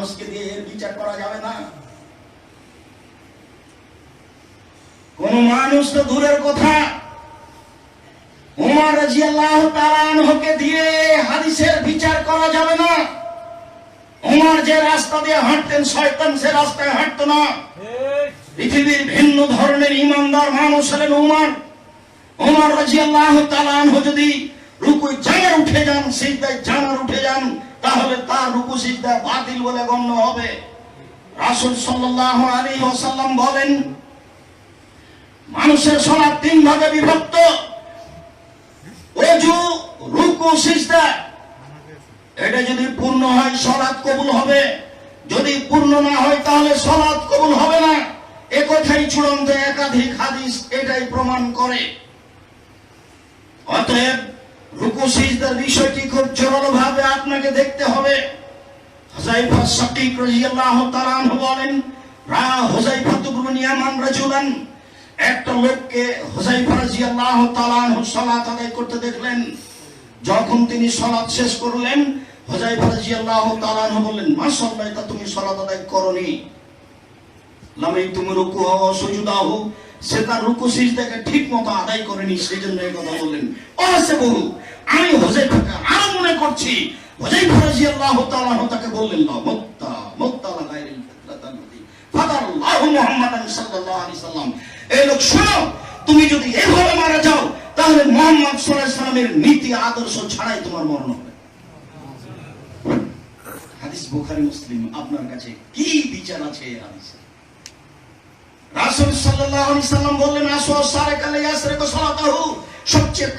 মানুষকে দিয়ে এর বিচার করা যাবে না। কোন মানুষ তো দূরের কথা। উমর রাজিয়াল্লাহু তাআলা আনহুকে দিয়ে হাদিসের বিচার করা যাবে না। উমর যে রাস্তা দিয়ে হাঁটতেন, শয়তান সে রাস্তায় হাঁটতো না। পৃথিবীর ভিন্ন ধরনের ইমানদার মানুষ হলেন উমর। উমর রাজিয়াল্লাহু তাআলা আনহু যদি রুকু জানার উঠে যান, সিজদায় জানার উঠে যান রুকু সিজদা বাতিল বলে গণ্য হবে। রাসূল সাল্লাল্লাহু আলাইহি ওয়াসাল্লাম বলেন, মানুষের সলাপ তিন ভাগে বিভক্ত। অজু রুকু এটা যদি পূর্ণ হয়, সলাৎ কবুল হবে। যদি পূর্ণ না হয়, তাহলে সলাৎ কবুল হবে না। এ কথাই চূড়ান্ত একাধিক হাদিস এটাই প্রমাণ করে। অতএব রুকু, সিজদার বিষয়টি খুব জোরালোভাবে আপনাকে দেখতে হবে। হুজাইফা সাকিক রাদিয়াল্লাহু তাআলা আনহু বলেন, রা হুজাইফা ইবনে ইয়ামান রাজুলান। একটা লোককে হুজাইফা রাদিয়াল্লাহু তাআলা আনহু সালাত আদায় করতে দেখলেন। যখন তিনি সালাত শেষ করলেন হুজাইফা রাদিয়াল্লাহু তাআলা আনহু বললেন মা সাল্লাইতা তুমি সালাত আদায় করনি। লামাই তুমি রুকু হও সুজুদাহু সে তার রুকু সিজদাকে ঠিক মতো আদায় করেনি, সেই জন্য এই কথা বললেন। অসে বহু আমি হুজাইফাকে আরও মনে করছি তুমি যদি এভাবে মারা যাও, তাহলে মোহাম্মদ সাল্লাল্লাহু নীতি, আদর্শ ছাড়াই তোমার মরণ হবে। হাদিস বুখারী, মুসলিম, আপনার কাছে কি বিচার আছে এই হাদিসে? বললেন, আসো, সারেক আলাই ইয়াসরিকু সালাতাহু। সবচেয়ে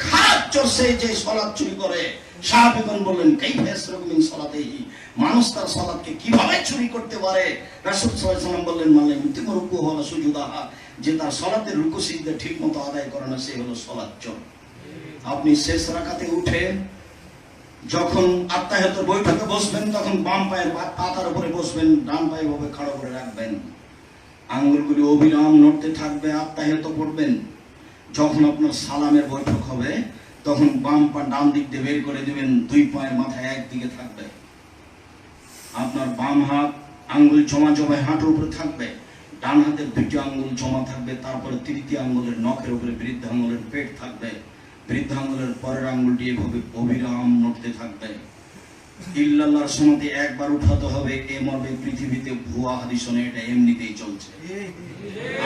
যে সালাত চুরি করে বললেন মিন সালাতিহি? মানুষ তার সালাতকে কীভাবে চুরি করতে পারে? রাসূল বললেন যে তার সালাতের রুকু আদায় করে না, সে হলো সালাত চোর। আপনি শেষ রাকাতে উঠে যখন আত্মাহত বৈঠকে বসবেন, তখন বাম পায়ের পাতার উপরে বসবেন, ডান পায়ে ভাবে খাড়া করে রাখবেন। আঙ্গুলগুলি অবিরাম নড়তে থাকবে, আত্মাহত পড়বেন যখন আপনার সালামের বৈঠক হবে তখন বাম পা ডান দিক দিয়ে বের করে দিবেন, দুই পায়ের মাথায় একদিকে থাকবে। আপনার বাম হাত আঙ্গুল জমা জমায় হাঁটুর উপরে থাকবে, ডান হাতের দুটি আঙ্গুল জমা থাকবে, তারপরে তৃতীয় আঙ্গুলের নখের উপরে বৃদ্ধ আঙ্গুলের পেট থাকবে। বৃদ্ধ আঙ্গুলের পরের আঙ্গুলটি এভাবে অবিরাম নড়তে থাকবে। ইল্লাল্লাহর সমাধি একবার উঠাতে হবে, এ মর্মে পৃথিবীতে ভুয়া হাদিসনে এটা এমনিতেই চলছে।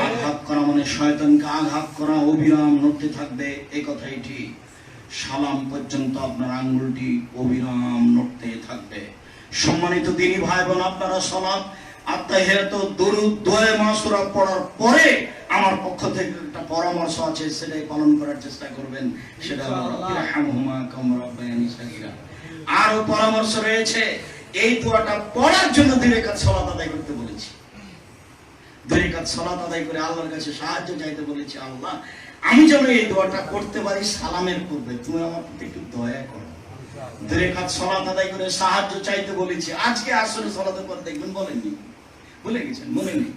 আঘাত করা মানে শয়তানকে আঘাত করা, অবিরাম নড়তে থাকবে, এ কথাই ঠিক। সালাম পর্যন্ত আপনার আঙ্গুলটি অবিরাম নড়তে থাকবে। সম্মানিত দিনী ভাই বোন আপনারা সালাম আত্মাহের দরুদ দোয়ে মাসুরা পড়ার পরে আমার পক্ষ থেকে একটা পরামর্শ আছে সেটাই পালন করার চেষ্টা করবেন সেটা হলো রাব্বিরহামহুমা কামা রাব্বায়ানি সাগীরা। আরও পরামর্শ রয়েছে এই দোয়াটা পড়ার জন্য দুই কাজ সলাত আদায় করতে বলেছি। দুই কাজ সলাত আদায় করে আল্লাহর কাছে সাহায্য চাইতে বলেছি আল্লাহ আমি যেন এই দোয়াটা করতে পারি সালামের পূর্বে, তুমি আমার প্রতি একটু দয়া করো। দুই কাজ সলাত আদায় করে সাহায্য চাইতে বলেছি। আজকে আসলে সলাতের পর দেখবেন, বলেননি? ভুলে গেছেন, মনে নেই।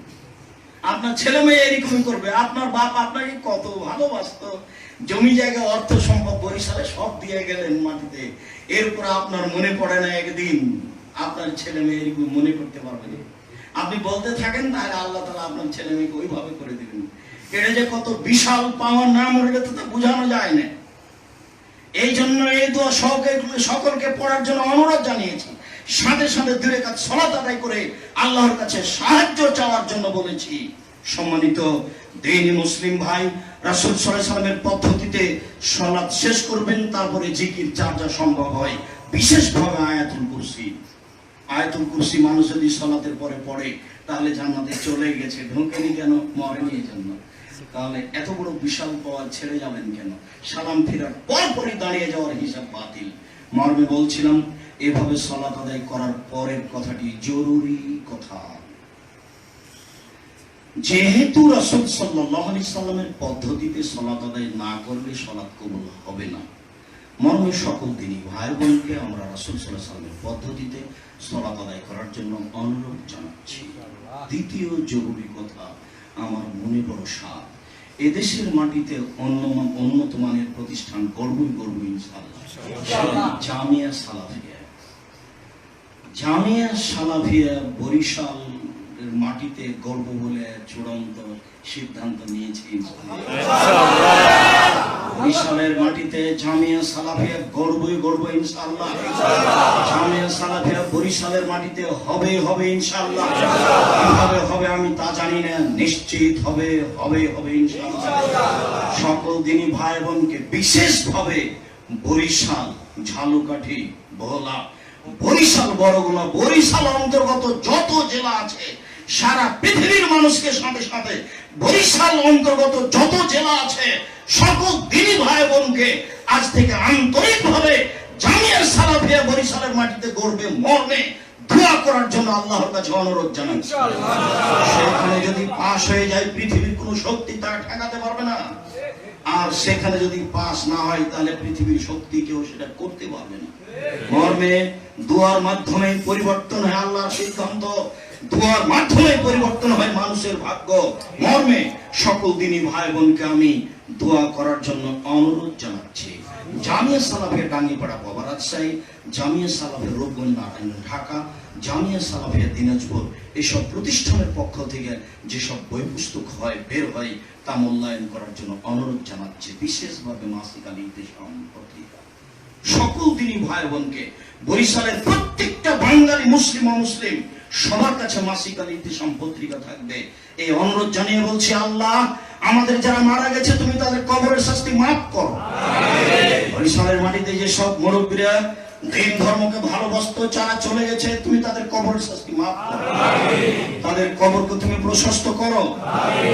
আপনার ছেলে মেয়ে এরকমই করবে, আপনার বাপ আপনাকে কত ভালোবাসত। জমি জায়গা, অর্থ সম্পদ, বরিশালে সব দিয়ে গেলেন মাটিতে। এরপর আপনার মনে পড়ে না একদিন, আপনার ছেলে মেয়ে এরকম মনে করতে পারবে আপনি বলতে থাকেন, তাহলে আল্লাহ তালা আপনার ছেলে মেয়েকে ওইভাবে করে দিবেন। এটা যে কত বিশাল পাওয়ার নাম এটা তো বোঝানো যায় না। এই জন্য এই দোয়া সকলকে সকলকে পড়ার জন্য অনুরোধ জানিয়েছি। সাথে সাথে দূরে কাজ সলাত আদায় করে আল্লাহর কাছে সাহায্য চাওয়ার জন্য বলেছি। সম্মানিত দিনী মুসলিম ভাই, রাসূল সাল্লামের পদ্ধতিতে সলাৎ শেষ করবেন, তারপরে জিকির যা যা সম্ভব হয়। বিশেষভাবে আয়াতুল কুরসি। আয়াতুল কুরসি মানুষ যদি সলাতের পরে পড়ে, তাহলে জান্নাতে চলে গেছে। ঢোকেনি কেন? মরেনি এই জন্য। তাহলে এত বড় বিশাল পাওয়ার ছেড়ে যাবেন কেন? সালাম ফেরার পরপরই দাঁড়িয়ে যাওয়ার হিসাব বাতিল। মর্মে বলছিলাম, এভাবে সলাত আদায় করার পরের কথাটি জরুরি কথা। যেহেতু রাসূল আলাইহি সাল্লামের পদ্ধতিতে সলাত আদায় না করলে সলাত কবুল হবে না। মর্মে সকল দিনই ভাই বোনকে আমরা রাসূল আলাইহি সাল্লামের পদ্ধতিতে সলাত আদায় করার জন্য অনুরোধ জানাচ্ছি। দ্বিতীয় জরুরি কথা আমার মনে বড় সাপ। এদেশের মাটিতে অন্য উন্নত মানের প্রতিষ্ঠান গর্বই গর্ব জামিয়া সালাফিয়া। জামিয়া সালাফিয়া বরিশাল মাটিতে গর্ব বলে চূড়ান্ত সিদ্ধান্ত নিয়েছে বরিশালের মাটিতে জামিয়া সালাফিয়া গর্বই গর্ব, ইনশাআল্লাহ। জামিয়া সালাফিয়া বরিশালের মাটিতে হবে হবে, ইনশাআল্লাহ। কীভাবে হবে আমি তা জানি না। নিশ্চিত হবে হবে হবে, ইনশাআল্লাহ। সকল দিনই ভাই বোনকে বিশেষভাবে বরিশাল, ঝালুকাঠি ভোলা বরিশাল বড়গুনা বরিশাল অন্তর্গত যত জেলা আছে, সারা পৃথিবীর মানুষকে সাথে সাথে বরিশাল অন্তর্গত যত জেলা আছে সকল ভাই বোনকে আজ থেকে সালাফিয়া বরিশালের মাটিতে গড়বে মর্মে দোয়া করার জন্য আল্লাহর কাছে অনুরোধ জানাচ্ছি সেখানে যদি পাশ হয়ে যায়, পৃথিবীর কোনো শক্তি তা ঠেকাতে পারবে না। আর সেখানে যদি পাস না হয়, তাহলে পৃথিবীর শক্তি কেউ সেটা করতে পারবে না। মর্মে দুয়ার মাধ্যমে পরিবর্তন হয় আল্লাহর সিদ্ধান্ত। দুয়ার মাধ্যমে পরিবর্তন হয় মানুষের ভাগ্য। মর্মে সকল দিনই ভাই বোনকে আমি দোয়া করার জন্য অনুরোধ জানাচ্ছি। জামিয়া সালাফের ডাঙ্গিপাড়া বাবা রাজশাহী, জামিয়া সালাফের রূপগঞ্জ নারায়ণ ঢাকা, জামিয়া সালাফের দিনাজপুর এসব প্রতিষ্ঠানের পক্ষ থেকে যেসব বই পুস্তক হয়, বের হয়, তা মূল্যায়ন করার জন্য অনুরোধ জানাচ্ছে বিশেষভাবে মাসিক আলী পত্রিকা। সকল দিনই ভাই বোনকে বরিশালের প্রত্যেকটা বাঙালি মুসলিম অমুসলিম সবার কাছে মাসিক আলী পত্রিকা থাকবে। এই অনুরোধ জানিয়ে বলছি আল্লাহ আমাদের যারা মারা গেছে তুমি তাদের কবরের শাস্তি মাফ করো। বরিশালের মাটিতে যে সব মুরব্বীরা দিন ধর্মকে ভালোবাসতো যারা চলে গেছে তুমি তাদের কবরের শাস্তি মাফ করো। তাদের কবরকে তুমি প্রশস্ত করো।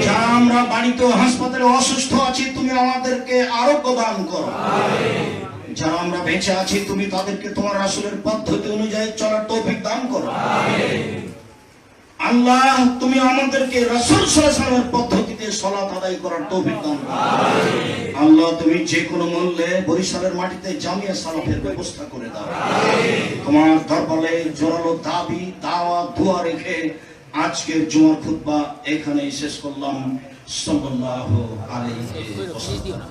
যারা আমরা বাড়িতে হাসপাতালে অসুস্থ আছি তুমি আমাদেরকে আরোগ্য দান করো। যারা আমরা বেঁচে আছি তুমি তাদেরকে তোমার আসলের পদ্ধতি অনুযায়ী আল্লাহ তুমি আমাদেরকে রাসূল সাল্লাল্লাহু পদ্ধতিতে সালাত আদায় করার তৌফিক দান আল্লাহ তুমি যে কোনো মূল্যে বরিশালের মাটিতে জামিয়া সালাফের ব্যবস্থা করে দাও। তোমার দরবারে জোরালো দাবি দাওয়া দোয়া রেখে আজকের জুমার খুতবা এখানেই শেষ করলাম। সাল্লাল্লাহু আলাইহি ওয়াসাল্লাম।